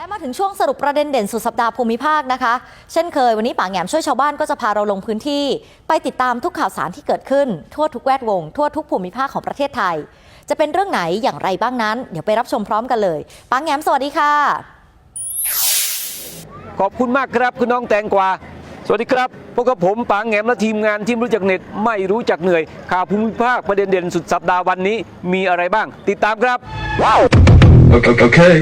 และมาถึงช่วงสรุปประเด็นเด่นสุดสัปดาห์ภูมิภาคนะคะ เช่นเคยวันนี้ป่าแหงมช่วยชาวบ้านก็จะพาเราลงพื้นที่ ไปติดตามทุกข่าวสารที่เกิดขึ้น ทั่วทุกแวดวง ทั่วทุกภูมิภาคของประเทศไทย จะเป็นเรื่องไหนอย่างไรบ้างนั้น เดี๋ยวไปรับชมพร้อมกันเลยป่าแหงมสวัสดีค่ะ ขอบคุณมากครับคุณน้องแตงกวาสวัสดีครับพวกกับผมปางแงมและทีมงานที่ไม่รู้จักเหน็ดไม่รู้จักเหนื่อย ข่าวภูมิภาคประเด็นเด่นสุดสัปดาห์วันนี้มีอะไรบ้าง ติดตามครับว้าว Okay. okay.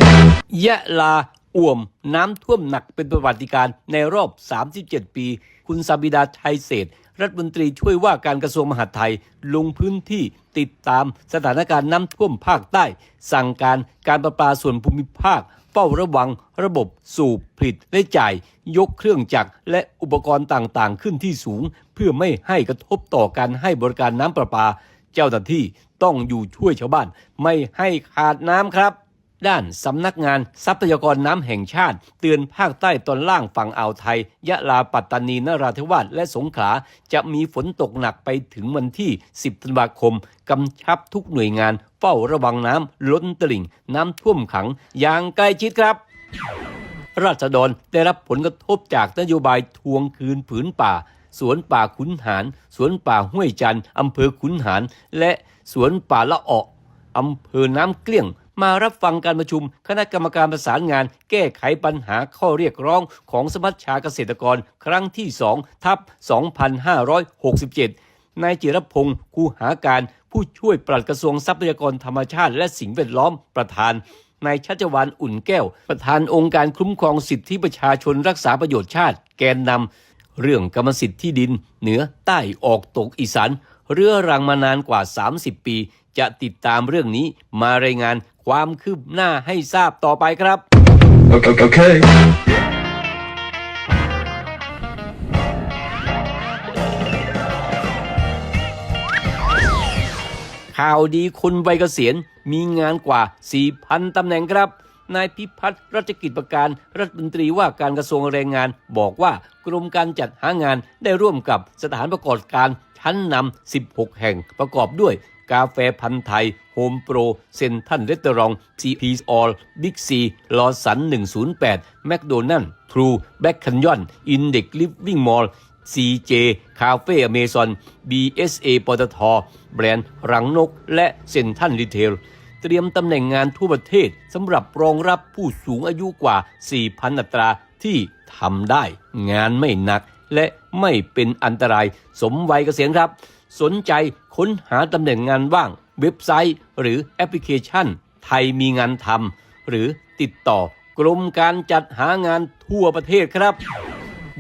ยะลาอ่วมน้ำท่วมหนักเป็นประวัติการในรอบ 37 ปี คุณซาบิดาไทยเศษ รัฐมนตรีช่วยว่าการกระทรวงมหาดไทย ลงพื้นที่ติดตามสถานการณ์น้ำท่วมภาคใต้ สั่งการการประปาส่วนภูมิภาค เฝ้าระวัง ระบบสูบผลิตและจ่าย ยกเครื่องจักรและอุปกรณ์ต่างๆ ขึ้นที่สูง เพื่อไม่ให้กระทบต่อการให้บริการน้ำประปา เจ้าหน้าที่ต้องอยู่ช่วยชาวบ้านไม่ให้ขาดน้ำครับ ด้านสำนักงานทรัพยากรน้ำแห่งชาติ เตือนภาคใต้ตอนล่างฝั่งอ่าวไทย ยะลาปัตตานีนราธิวาสและสงขลาจะมีฝนตกหนักไปถึงวันที่ 10 ธันวาคม กำชับทุกหน่วยงาน เฝ้าระวังน้ำล้นตลิ่ง น้ำท่วมขัง อย่างใกล้ชิดครับราษฎรได้รับผลกระทบจากนโยบายทวงคืนผืนป่า สวนป่าขุนหาร สวนป่าห้วยจันทร์อำเภอขุนหาร และสวนป่าละเอออำเภอน้ำเกลี้ยง มารับฟังการประชุมคณะกรรมการประสานงาน แก้ไขปัญหาข้อเรียกร้องของสมัชชาเกษตรกร ครั้งที่2ทับ2567 นายจิรพงศ์คูหาการ ผู้ช่วยปลัดกระทรวงทรัพยากรธรรมชาติ และสิ่งแวดล้อมประธานนายชัชวานอุ่นแก้ว ประธานองค์การคุ้มครองสิทธิประชาชนรักษาประโยชน์ชาติ แกนนำเรื่องกรรมสิทธิ์ที่ดิน เหนือใต้ออกตกอีสานเรื้อรังมานานกว่า 30 ปี จะติดตามเรื่องนี้มารายงาน ความคืบหน้าให้ทราบต่อไปครับ Okay. okay. ข่าวดีคนวัยเกษียณมีงานกว่า 4,000 ตำแหน่งครับ นายพิพัฒน์รัชกิจประการรัฐมนตรีว่าการกระทรวงแรงงาน บอกว่ากรมการจัดหางานได้ร่วมกับสถานประกอบการชั้นนำ 16 แห่งประกอบด้วย กาแฟพันธ์ไทย โฮมโปร เซนทันเรสเตอรองซีพีออลบิ๊กซีลอสัน 108 แมคโดนัลล์ทรูแบ็คคันยอน อินเด็กลิฟวิ่งมอล CJ คาเฟ่อเมซอน BSA ปตท แบรนด์ รังนก และเซนทันรีเทล เตรียมตำแหน่งงานทั่วประเทศสำหรับรองรับผู้สูงอายุกว่า 4,000 อัตราที่ทำได้ งานไม่หนักและไม่เป็นอันตราย สมวัยเกษียณครับ สนใจค้นหาตำแหน่งงานว่าง เว็บไซต์ หรือแอปพลิเคชัน ไทยมีงานทำหรือติดต่อกรมการจัดหางานทั่วประเทศครับ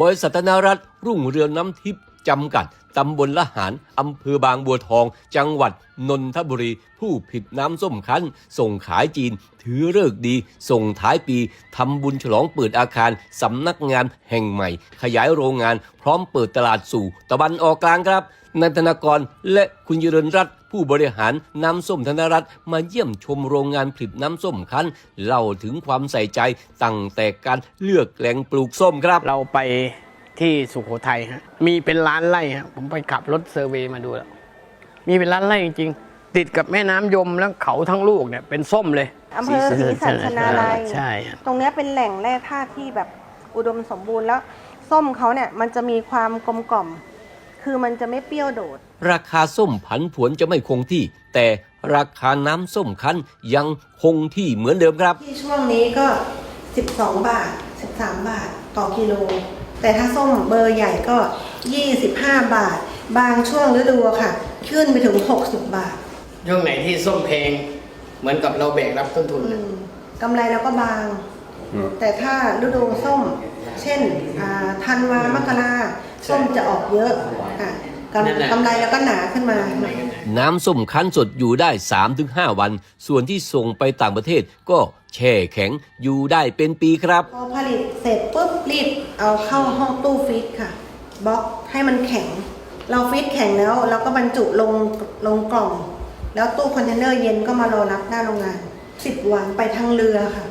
บริษัทธนรัฐรุ่งเรืองน้ำทิพย์จำกัด ตำบลละหารอำเภอบางบัวทอง จังหวัดนนทบุรี ผู้ผิดน้ำส้มคั้น ส่งขายจีน ถือเลิกษ์ดี ส่งท้ายปีทำบุญฉลองเปิดอาคารสำนักงานแห่งใหม่ ขยายโรงงาน พร้อมเปิดตลาดสู่ตะวันออกกลางครับนันทนากรและคุณยรนรัตผู้บริหารน้ำส้มธนรัฐมาเยี่ยมชมโรงงานผลิตน้ำส้มคั้นเล่าถึงความใส่ใจตั้งแต่การเลือกแหล่งปลูกส้มครับ เราไป ที่สุโขทัยฮะมีเป็นล้านไร่ฮะผมไปขับรถเซอร์เวย์มาดูแล้วมีเป็นล้านไร่จริงๆ ติดกับแม่น้ำยมแล้วเขาทั้งลูกเนี่ยเป็นส้มเลยอำเภอศรีสัชนาลัยใช่ฮะตรงเนี้ยเป็นแหล่งแร่ธาตุที่แบบอุดมสมบูรณ์แล้ว ส้มเขาเนี่ยมันจะมีความกลมกล่อม คือมันจะไม่เปรี้ยวโดด ราคาส้มผันผวนจะไม่คงที่ แต่ราคาน้ำส้มคั้นยังคงที่เหมือนเดิมครับ ที่ช่วงนี้ก็ 12 บาท 13 บาท ต่อกิโล แต่ถ้าส้มเบอร์ใหญ่ก็ 25 บาท บางช่วงฤดูอะค่ะ ขึ้นไปถึง 60 บาทช่วงไหนที่ส้มแพงเหมือนกับเราแบกรับต้นทุนอืนะมกำไรเราก็บางแต่ถ้าฤดูส้ม เช่นอ่าธันวามกราส้มจะออกเยอะอะกำกำไรเราก็หนาขึ้นมาน้ำส้มคั้นสดอยู่ได้ 3-5 วัน ส่วนที่ส่งไปต่างประเทศก็แช่แข็งอยู่ได้เป็นปีครับ พอผลิตเสร็จปุ๊บรีบเอาเข้าห้องตู้ฟรีซค่ะบล็อกให้มันแข็ง เราฟรีซแข็งแล้วเราก็บรรจุลงลงกล่อง แล้วตู้คอนเทนเนอร์เย็นก็มารอรับหน้าโรงงานสิบวันไปทางเรือค่ะ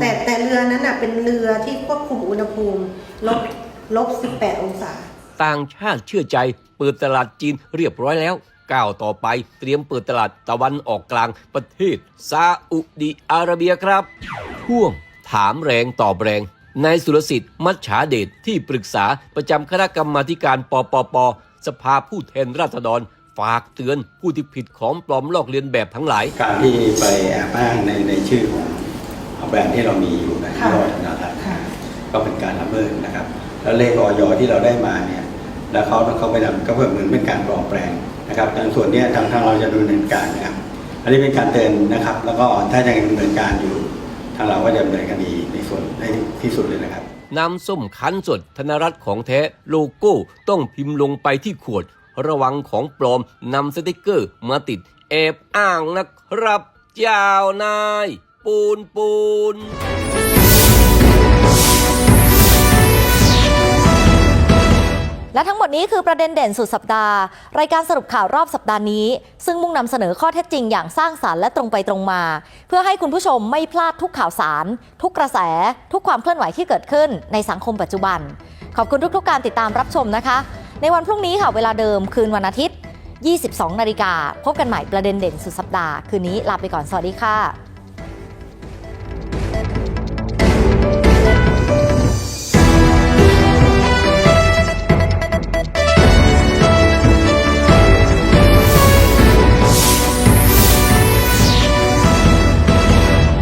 แต่แต่เรือนั้นน่ะเป็นเรือที่ควบคุมอุณหภูมิลบลบสิบแปดองศา ต่างชาติเชื่อใจเปิดตลาดจีนเรียบร้อยแล้ว ก้าวต่อไป เตรียมเปิดตลาดตะวันออกกลางประเทศซาอุดิอาระเบียครับช่วงถามแรงตอบแรงนายสุรสิทธิ์มัชฉาเดชที่ปรึกษาประจำคณะกรรมาธิการปปป สภาผู้แทนราษฎรฝากเตือนผู้ที่ผิดของปลอมลอกเลียนแบบทั้งหลาย การที่ไปแอบอ้างในในชื่อของแบรนด์ที่เรามีอยู่นะค่ะยอดนะครับก็เป็นการละเมิดนะครับ แล้วเลขออยที่เราได้มาเนี่ยแล้วเขาเขาไปทำก็เพื่อเหมือนเป็นการปลอมแปลง นะครับดังส่วนนี้ทางทางเราจะดำเนินการนะครับ อันนี้เป็นการเตือนนะครับ แล้วก็ถ้ายังดำเนินการอยู่ ทางเราก็จะดำเนินคดีในส่วนในที่สุดเลยนะครับ น้ำส้มคั้นสดธนรัฐของแท้โลโก้ต้องพิมพ์ลงไปที่ขวด ระวังของปลอมนำสติกเกอร์มาติดแอบอ้างนะครับ เจ้านาย ปูนปูน และทั้งหมดนี้คือประเด็นเด่นสุดสัปดาห์ รายการสรุปข่าวรอบสัปดาห์นี้ ซึ่งมุ่งนำเสนอข้อเท็จจริงอย่างสร้างสารรค์และตรงไปตรงมา เพื่อให้คุณผู้ชมไม่พลาดทุกข่าวสาร ทุกกระแส ทุกความเคลื่อนไหวที่เกิดขึ้นในสังคมปัจจุบัน ขอบคุณทุกๆการติดตามรับชมนะคะ ในวันพรุ่งนี้ค่ะเวลาเดิมคืนวันอาทิตย์ 22 นาฬิกาพบกันใหม่ประเด็นเด่นสุดสัปดาห์ คืนนี้ลาไปก่อนสวัสดีค่ะ